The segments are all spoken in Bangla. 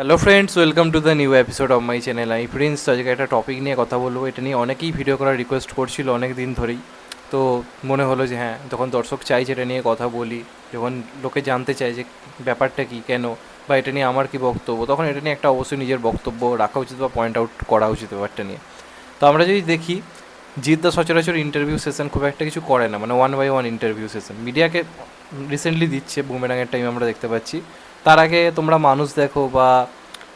Hello friends welcome to the new episode of my channel I friends আজকে একটা টপিক নিয়ে কথা বলব। এটা নিয়ে অনেকেই ভিডিও করার রিকোয়েস্ট করছিল অনেক দিন ধরেই। তো মনে হলো যে হ্যাঁ যখন দর্শক চাইছে এটা নিয়ে কথা বলি, যখন লোকে জানতে চায় যে ব্যাপারটা কী, কেন, বা এটা নিয়ে আমার কি বক্তব্য, তখন এটা নিয়ে একটা অবশ্যই নিজের বক্তব্য রাখা উচিত বা পয়েন্ট আউট করা উচিত ব্যাপারটা নিয়ে। তো আমরা যদি দেখি জিদ্দা সচরাচর ইন্টারভিউ সেশন খুব একটা কিছু করে না মানে one by one interview session মিডিয়াকে রিসেন্টলি দিচ্ছে বুমেরাঙের টাইম আমরা দেখতে পাচ্ছি। তার আগে তোমরা মানুষ দেখো বা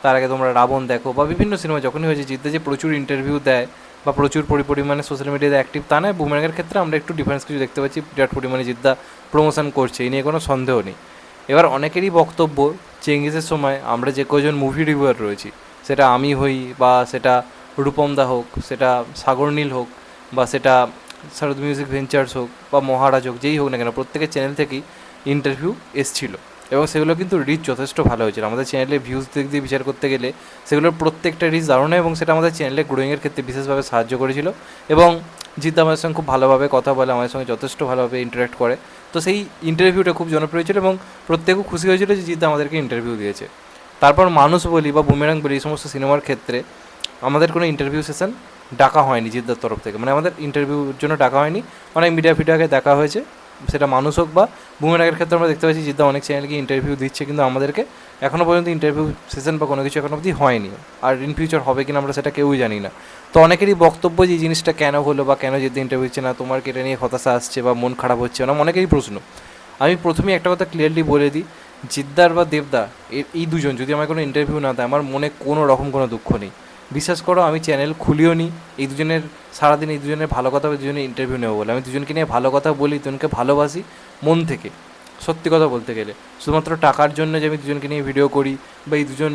তার আগে তোমরা রাবণ দেখো বা বিভিন্ন সিনেমা যখনই হয়েছে জিদ্দা যে প্রচুর ইন্টারভিউ দেয় বা প্রচুর পরি- পরিমাণে সোশ্যাল মিডিয়াতে অ্যাক্টিভ তা নয় বুমেরাঙের ক্ষেত্রে আমরা একটু ডিফারেন্স কিছু দেখতে পাচ্ছি। বিরাট পরিমাণে জিদ্দা প্রমোশন করছে এই নিয়ে কোনো সন্দেহ নেই। এবার অনেকেরই বক্তব্য চেঙ্গিসের সময় আমরা যে কজন মুভি রিভিউয়ার রয়েছি, সেটা আমি হই বা সেটা রূপম দা হোক, সেটা সাগর নীল হোক বা সেটা শারদ মিউজিক ভেঞ্চার্স হোক বা মহারাজ হোক, যেই হোক না কেন, প্রত্যেকের চ্যানেল থেকেই ইন্টারভিউ এসছিল। এবং সেগুলো কিন্তু রিচ যথেষ্ট ভালো হয়েছিল। আমাদের চ্যানেলে ভিউজ দিক দিয়ে বিচার করতে গেলে সেগুলোর প্রত্যেকটা রিচ দারুণ এবং সেটা আমাদের চ্যানেলে গ্রোয়িংয়ের ক্ষেত্রে বিশেষভাবে সাহায্য করেছিল এবং জিদ্দা আমাদের সঙ্গে খুব ভালোভাবে কথা বলে, আমাদের সঙ্গে যথেষ্ট ভালোভাবে ইন্টারাক্ট করে। তো সেই ইন্টারভিউটা খুব জনপ্রিয় ছিল এবং প্রত্যেকেও খুশি হয়েছিল যে জিদ্দা আমাদেরকে ইন্টারভিউ দিয়েছে। তারপর মানুষ বলি বা বুমেরাং বলি, এই সমস্ত সিনেমার ক্ষেত্রে আমাদের কোনো ইন্টারভিউ সেশন ডাকা হয়নি জিদ্দার তরফ থেকে। মানে আমাদের ইন্টারভিউর জন্য ডাকা হয়নি। অনেক মিডিয়া ফিডিয়াকে দেখা হয়েছে। সেটা মানুষ হোক বা বুমেরাগের ক্ষেত্রে আমরা দেখতে পাচ্ছি জিদ্দা অনেক চ্যানেলকে ইন্টারভিউ দিচ্ছে কিন্তু আমাদেরকে এখনও পর্যন্ত ইন্টারভিউ সেশন বা কোনো কিছু এখনও অবধি হয়নি। আর ইন ফিউচার হবে কিনা আমরা সেটা কেউই জানি না। তো অনেকেরই বক্তব্য যে জিনিসটা কেন হলো বা কেন জিদ্দা ইন্টারভিউ হচ্ছে না, তোমার কি এটা নিয়ে হতাশা আসছে বা মন খারাপ হচ্ছে না অনেকেরই প্রশ্ন। আমি প্রথমেই একটা কথা ক্লিয়ারলি বলে দিই, জিদ্দার বা দেবদা এই দুজন যদি আমার কোনো ইন্টারভিউ না দেয়, আমার মনে কোনো রকম কোনো দুঃখ নেই। বিশ্বাস করো, আমি চ্যানেল খুলিও নি। এই দুজনের, সারাদিন এই দুজনের ভালো কথা বা দুজনের ইন্টারভিউ নেব বলে। আমি দুজনকে নিয়ে ভালো কথা বলি, দুজনকে ভালোবাসি মন থেকে, সত্যি কথা বলতে গেলে। শুধুমাত্র টাকার জন্য যে আমি দুজনকে নিয়ে ভিডিও করি বা এই দুজন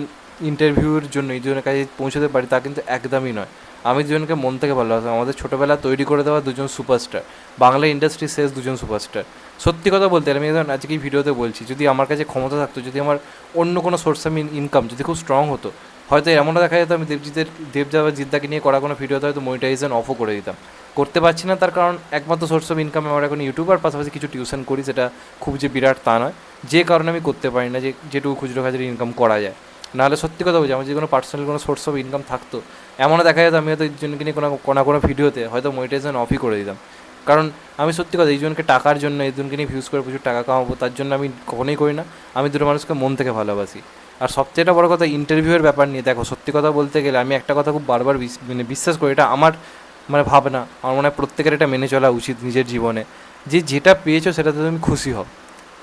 ইন্টারভিউর জন্য, এই দুজনের কাছে পৌঁছাতে পারি, তা কিন্তু একদমই নয়। আমি দুজনকে মন থেকে ভালোবাসি। আমাদের ছোটোবেলা তৈরি করে দেওয়া দুজন সুপারস্টার বাংলা ইন্ডাস্ট্রি শেষ দুজন সুপারস্টার সত্যি কথা বলতে আমি এখন আজকে এই ভিডিওতে বলছি, যদি আমার কাছে ক্ষমতা থাকতো, যদি আমার অন্য কোনো সোর্স অফ ইনকাম যদি খুব স্ট্রং হতো হয়তো এমনও দেখা যেত, আমি দেবজিতের দেবজা বা জিদ্দাকে নিয়ে করা কোনো ভিডিওতে হয়তো মনিটাইজেশন অফও করে দিতাম। করতে পারছি না, তার কারণ একমাত্র সোর্স অফ ইনকাম আমার এখন ইউটিউবার পাশাপাশি কিছু টিউশন করি সেটা খুব যে বিরাট তা নয়। যে কারণে আমি করতে পারি না, যে, যেটুকু খুচরো খাজুরি ইনকাম করা যায়। নাহলে সত্যি কথা বলছি, আমার যদি কোনো পার্সোনাল কোনো সোর্স অফ ইনকাম থাকতো, এমনও দেখা যেত, আমি হয়তো এই জনকে নিয়ে কোনো কোনো কোনো ভিডিওতে হয়তো মনিটাইজেশন অফই করে দিতাম। কারণ আমি সত্যি কথা, এই জনকে টাকার জন্য, এই জনকে নিয়ে ভিউজ করে প্রচুর টাকা কামাবো, তার জন্য আমি কখনোই করি না। আমি দুটো মানুষকে মন থেকে ভালোবাসি। আর সবচেয়ে বড় কথা ইন্টারভিউয়ের ব্যাপার নিয়ে। দেখো, সত্যি কথা বলতে গেলে আমি একটা কথা খুব বারবার মানে বিশ্বাস করি, এটা আমার মানে ভাবনা। আমার মনে হয় প্রত্যেকের এটা মেনে চলা উচিত নিজের জীবনে। যে যেটা পেয়েছ সেটাতে তুমি খুশি হও।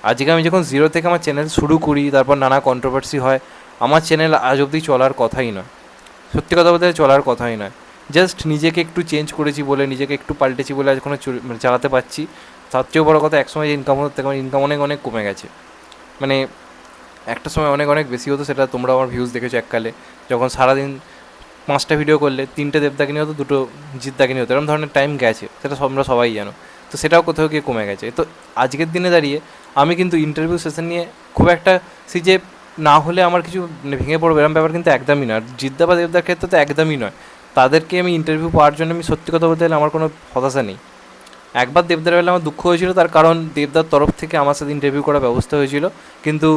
আজকে আমি যখন জিরো থেকে আমার চ্যানেল শুরু করি, তারপর নানা কন্ট্রোভার্সি হয়, আমার চ্যানেল আজ অবধি চলার কথাই নয়। সত্যি কথা বলতে চলার কথাই নয়। জাস্ট নিজেকে একটু চেঞ্জ করেছি বলে, নিজেকে একটু পাল্টেছি বলে আজ কোনো মানে চালাতে পারছি। তার চেয়েও বড় কথা, একসময় যে ইনকাম হতো ইনকাম অনেক অনেক কমে গেছে। মানে একটা সময় অনেক অনেক বেশি হতো, সেটা তোমরা আমার ভিউজ দেখেছ এককালে। যখন সারাদিন পাঁচটা ভিডিও করলে, তিনটে দেবদাকে নিয়ে হতো, দুটো জিদ্দাকে নিয়ে হতো, এরকম ধরনের টাইম গেছে, সেটা আমরা সবাই জানো। তো সেটাও কোথাও গিয়ে কমে গেছে। তো আজকের দিনে দাঁড়িয়ে আমি কিন্তু ইন্টারভিউ সেশন নিয়ে খুব একটা সেই যে না হলে আমার কিছু মানে ভেঙে পড়বে এরকম ব্যাপার কিন্তু একদমই নয়। আর জিদ্দা বা দেবদার ক্ষেত্রে তো একদমই নয়। তাদেরকে আমি ইন্টারভিউ পাওয়ার জন্য আমি সত্যি কথা বলতে গেলে আমার কোনো হতাশা নেই। একবার দেবদার বেলা আমার দুঃখ হয়েছিল, তার কারণ দেবদার তরফ থেকে আমার সাথে ইন্টারভিউ করার ব্যবস্থা হয়েছিল। কিন্তু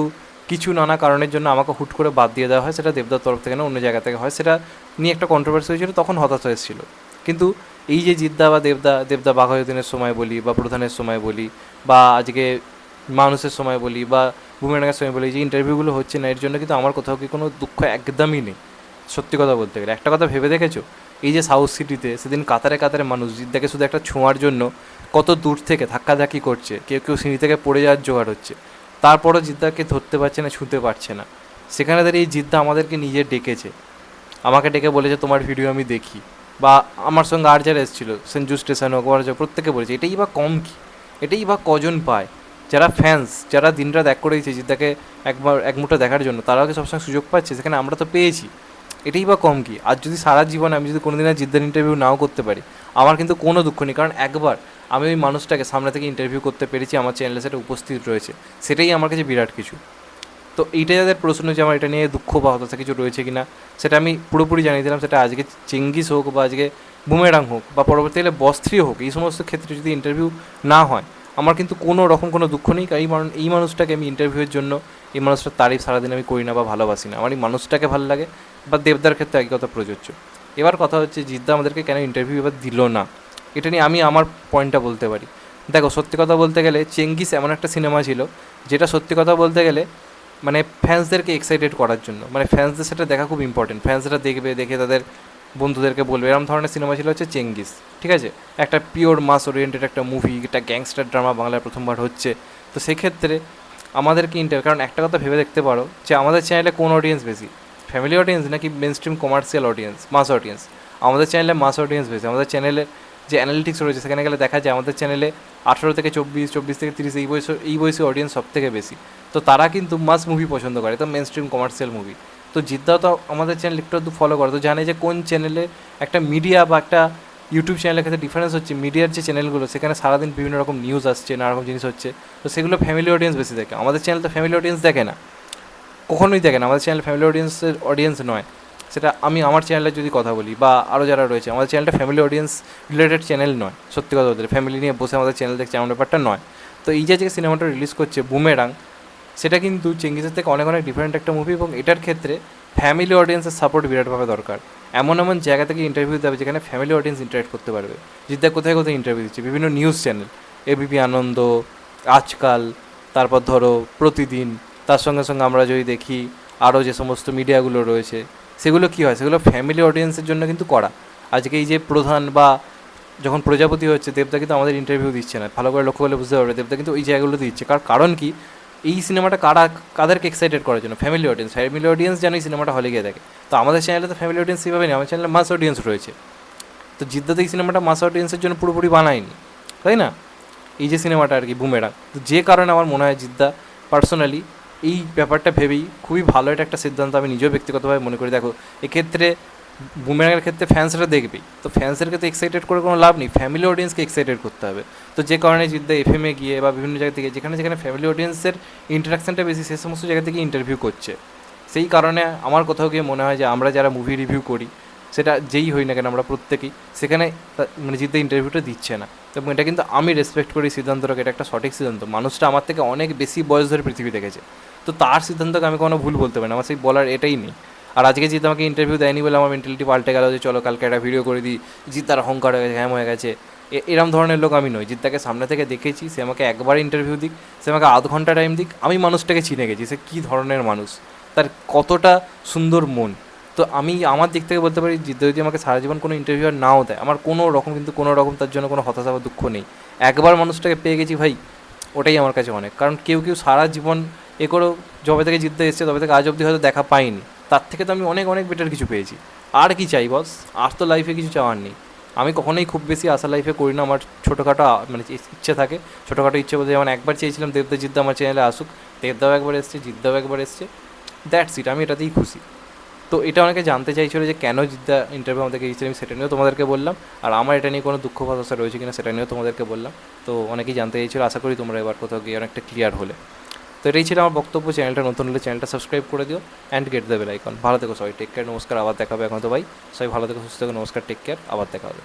কিছু নানা কারণের জন্য আমাকে হুট করে বাদ দিয়ে দেওয়া হয়, সেটা দেবদার তরফ থেকে না, অন্য জায়গা থেকে হয়, সেটা নিয়ে একটা কন্ট্রোভার্সি হয়েছিল, তখন হতাশ হয়েছিল। কিন্তু এই যে জিদ্দা বা দেবদা দেবদা বাঘায়ুদ্দিনের সময় বলি বা প্রধানের সময় বলি বা আজকে মানুষের সময় বলি বা বুমেরাঙ্গের সময় বলি, যে ইন্টারভিউগুলো হচ্ছে না, এর জন্য কিন্তু আমার কোথাও কি কোনো দুঃখ একদমই নেই। সত্যি কথা বলতে গেলে। একটা কথা ভেবে দেখেছ? এই যে সাউথ সিটিতে সেদিন কাতারে কাতারে মানুষ, জিদ্দাকে শুধু একটা ছোঁয়ার জন্য কত দূর থেকে ধাক্কাধাক্কি করছে, কেউ কেউ সিঁড়ি থেকে পড়ে যাওয়ার জোগাড় হচ্ছে। তারপরও জিদ্দাকে ধরতে পারছে না, ছুঁতে পারছে না। সেখানে দাঁড়িয়ে এই জিদ্দা আমাদেরকে নিজে ডেকেছে। আমাকে ডেকে বলেছে, তোমার ভিডিও আমি দেখি। বা আমার সঙ্গে আর যারা এসেছিল, সেঞ্জু স্টেশন হোক প্রত্যেকে বলেছে, এটাই বা কম কি? এটাই বা কজন পায়? যারা ফ্যান্স যারা দিনরাত এক করেছে জিদ্দাকে একবার, এক মুঠো দেখার জন্য, তারাও কি সবসময় সুযোগ পাচ্ছে? সেখানে আমরা তো পেয়েছি। এটাই বা কম কি? আর যদি সারা জীবনে আমি যদি কোনোদিন আর জিদ্দার ইন্টারভিউ নাও করতে পারি, আমার কিন্তু কোনো দুঃখ নেই। কারণ একবার আমি ওই মানুষটাকে সামনে থেকে ইন্টারভিউ করতে পেরেছি, আমার চ্যানেলে সেটা উপস্থিত রয়েছে। সেটাই আমার কাছে বিরাট কিছু। তো এইটা যাদের প্রশ্ন যে আমার এটা নিয়ে দুঃখ বা হতাশা কিছু রয়েছে কি না সেটা আমি পুরোপুরি জানিয়ে দিলাম, সেটা আজকে চেঙ্গিস হোক বা আজকে বুমেরাং হোক বা পরবর্তীকালে বস্ত্রী হোক, এই সমস্ত ক্ষেত্রে যদি ইন্টারভিউ না হয়, আমার কিন্তু কোনো রকম কোনো দুঃখ নেই, কারণ এই মানুষ এই মানুষটাকে আমি ইন্টারভিউয়ের জন্য, এই মানুষটার তারিফ সারাদিন আমি করি না বা ভালোবাসি না। আমার এই মানুষটাকে ভালো লাগে বা দেবদার ক্ষেত্রে একই কথা প্রযোজ্য। এবার কথা হচ্ছে, জিদ্দা আমাদেরকে কেন ইন্টারভিউ এবার দিল না? এটা নিয়ে আমি আমার পয়েন্টটা বলতে পারি। দেখো, সত্যি কথা বলতে গেলে চেঙ্গিস এমন একটা সিনেমা ছিল, যেটা সত্যি কথা বলতে গেলে মানে ফ্যান্সদেরকে এক্সাইটেড করার জন্য। মানে ফ্যান্সদের সেটা দেখা খুব ইম্পর্টেন্ট ফ্যান্সরা দেখবে, দেখে তাদের বন্ধুদেরকে বলবে। এরকম ধরনের সিনেমা ছিল হচ্ছে চেঙ্গিস, ঠিক আছে? একটা পিওর মাস ওরিয়েন্টেড একটা মুভি একটা গ্যাংস্টার ড্রামা বাংলায় প্রথমবার হচ্ছে। তো সেক্ষেত্রে আমাদেরকে ইন্টার কারণ একটা কথা ভেবে দেখতে পারো যে আমাদের চ্যানেলে কোন অডিয়েন্স বেশি? ফ্যামিলি অডিয়েন্স নাকি mainstream commercial audience mass audience আমাদের চ্যানেলে মাস অডিয়েন্স বেশি। আমাদের চ্যানেলে যে অ্যানালিটিক্স রয়েছে, সেখানে গেলে দেখা যায় আমাদের চ্যানেলে আঠারো থেকে চব্বিশ চব্বিশ থেকে তিরিশ, এই বয়স, এই বয়সী অডিয়েন্স সব থেকে বেশি। তো তারা কিন্তু মাস মুভি পছন্দ করে তো মেন স্ট্রিম কমার্শিয়াল মুভি তো জিদ্দাও তো আমাদের চ্যানেল একটু একটু ফলো করে, তো জানে যে কোন চ্যানেলে একটা মিডিয়া বা একটা ইউটিউব চ্যানেলের ক্ষেত্রে ডিফারেন্স হচ্ছে মিডিয়ার যে চ্যানেলগুলো সেখানে সারাদিন বিভিন্ন রকম নিউজ আসছে, নানা রকম জিনিস হচ্ছে। তো সেগুলো ফ্যামিলি অডিয়েন্স বেশি দেখে। আমাদের চ্যানেল তো ফ্যামিলি অডিয়েন্স দেখে না। কখনোই দেখে না, আমাদের চ্যানেল ফ্যামিলি অডিয়েন্সের অডিয়েন্স নয়। সেটা আমি আমার চ্যানেলে যদি কথা বলি বা আরও যারা রয়েছে, আমাদের চ্যানেলটা ফ্যামিলি অডিয়েন্স রিলেটেড চ্যানেল নয়, সত্যি কথা বলতে ফ্যামিলি নিয়ে বসে আমাদের চ্যানেল দেখছে এমন ব্যাপারটা নয়। তো এই যে যে সিনেমাটা রিলিজ করছে বুমেরাং সেটা কিন্তু চেঙ্গিসের থেকে অনেক অনেক ডিফারেন্ট একটা মুভি এবং এটার ক্ষেত্রে ফ্যামিলি অডিয়েন্সের সাপোর্ট বিরাটভাবে দরকার। এমন এমন জায়গা থেকে ইন্টারভিউ দেবে যেখানে ফ্যামিলি অডিয়েন্স ইন্টারেক্ট করতে পারবে। জিদ্দা কোথায় কোথায় ইন্টারভিউ দিচ্ছে? বিভিন্ন নিউজ চ্যানেল এবিপি আনন্দ আজকাল, তারপর ধরো প্রতিদিন, তার সঙ্গে সঙ্গে আমরা যদি দেখি আরও যে সমস্ত মিডিয়াগুলো রয়েছে সেগুলো কী হয়? সেগুলো ফ্যামিলি অডিয়েন্সের জন্য কিন্তু করা। আজকে এই যে প্রধান বা যখন প্রজাপতি হচ্ছে দেবদা কিন্তু আমাদের ইন্টারভিউ দিচ্ছে না। ভালো করে লক্ষ্য করলে বুঝতে পারবে দেবদা কিন্তু ওই জায়গাগুলো দিচ্ছে। কার, কারণ কি? এই সিনেমাটা কারা, কাদেরকে এক্সাইটেড করার জন্য? ফ্যামিলি অডিয়েন্স ফ্যামিলি অডিয়েন্স যেন এই সিনেমাটা হলে গিয়ে দেখে। তো আমাদের চ্যানেলে তো ফ্যামিলি অডিয়েন্স সেভাবে নেই। আমার চ্যানেলে মাস অডিয়েন্স রয়েছে। তো জিদ্দাতে এই সিনেমাটা মাস অডিয়েন্সের জন্য পুরোপুরি বানায়নি। তাই না? এই যে সিনেমাটা আর কি, বুমেরা। তো যে কারণে আমার মনে হয় জিদ্দা পার্সোনালি এই ব্যাপারটা ভেবেই খুবই ভালো এটা একটা সিদ্ধান্ত আমি নিজেও ব্যক্তিগতভাবে মনে করি। দেখো, এক্ষেত্রে বুমেরাঙের ক্ষেত্রে ফ্যান্সরা দেখবেই। তো ফ্যান্সের ক্ষেত্রে এক্সাইটেড করে কোনো লাভ নেই ফ্যামিলি অডিয়েন্সকে এক্সাইটেড করতে হবে। তো যে কারণে জিদ্দা এফ এমে গিয়ে বা বিভিন্ন জায়গা থেকে যেখানে যেখানে ফ্যামিলি অডিয়েন্সের ইন্টারাকশনটা বেশি, সে সমস্ত জায়গা থেকে ইন্টারভিউ করছে। সেই কারণে আমার কোথাও গিয়ে মনে হয় যে আমরা যারা মুভি রিভিউ করি সেটা যেই হই না কেন আমরা প্রত্যেকেই, সেখানে মানে জিদ্দা ইন্টারভিউটা দিচ্ছে না। এবং এটা কিন্তু আমি রেসপেক্ট করি সিদ্ধান্তটাকে, এটা একটা সঠিক সিদ্ধান্ত। মানুষটা আমার থেকে অনেক বেশি বয়স ধরে পৃথিবী দেখেছে। তো তার সিদ্ধান্তকে আমি কোনো ভুল বলতে পারি না, আমার সেই বলার এটাই নেই। আর আজকে জিৎ আমাকে ইন্টারভিউ দেয়নি বলে আমার মেন্টালিটি পাল্টে গেল যে চলো কালকে একটা ভিডিও করে দিই জিৎ তার অহংকার হয়ে গেছে, হ্যাম হয়ে গেছে। এরম ধরনের লোক আমি নই। জিৎ তাকে সামনে থেকে দেখেছি, সে আমাকে একবার ইন্টারভিউ দিক, সে আমাকে আধ ঘণ্টা টাইম দিক। আমি মানুষটাকে চিনে গেছি, সে কী ধরনের মানুষ? তার কতটা সুন্দর মন? তো আমি আমার দিক থেকে বলতে পারি যদি আমাকে সারা জীবন কোনো ইন্টারভিউ নাও দেয়, আমার কোনো রকম কিন্তু কোনো রকম তার জন্য কোনো হতাশা বা দুঃখ নেই। একবার মানুষটাকে পেয়ে গেছি ভাই, ওটাই আমার কাছে অনেক। কারণ কেউ কেউ সারা জীবন এ করেও যবে থেকে জিততে এসছে, তবে থেকে আজ অবধি হয়তো দেখা পাইনি। তার থেকে তো আমি অনেক অনেক বেটার কিছু পেয়েছি। আর কি চাই বস? আর তো লাইফে কিছু চাওয়ার নেই। আমি কখনোই খুব বেশি আশা লাইফে করি না। আমার ছোটোখাটো মানে ইচ্ছে থাকে। ছোটোখাটো ইচ্ছে বলতে যেমন একবার চেয়েছিলাম দেবদা জিদ্দা আমার চ্যানেলে আসুক, দেবদাও একবার এসছে, জিদ্দাও একবার এসছে। দ্যাটস ইট আমি এটাতেই খুশি। তো এটা অনেকে জানতে চাইছিল যে কেন জিদ্দা ইন্টারভিউ আমাদেরকে দিয়েছিলাম সেটা নিয়েও তোমাদেরকে বললাম। আর আমার এটা নিয়ে কোনো দুঃখ ভাষা রয়েছে কিনা সেটা নিয়েও তোমাদেরকে বললাম। তো অনেকেই জানতে চাইছিল, আশা করি তোমরা এবার কোথাও গিয়ে অনেকটা ক্লিয়ার হলে। তো এটাই ছিল আমার বক্তব্য। চ্যানেলটা নতুন হলে চ্যানেলটা সাবস্ক্রাইব করে দিও অ্যান্ড গেট দেবে আইকন ভালো থেকো সবাই টেক কেয়ার নমস্কার, আবার দেখাবে এখন তো ভাই। সবাই ভালো থেকো, সুস্থ থেকো, নমস্কার টেক কেয়ার আবার দেখা হবে।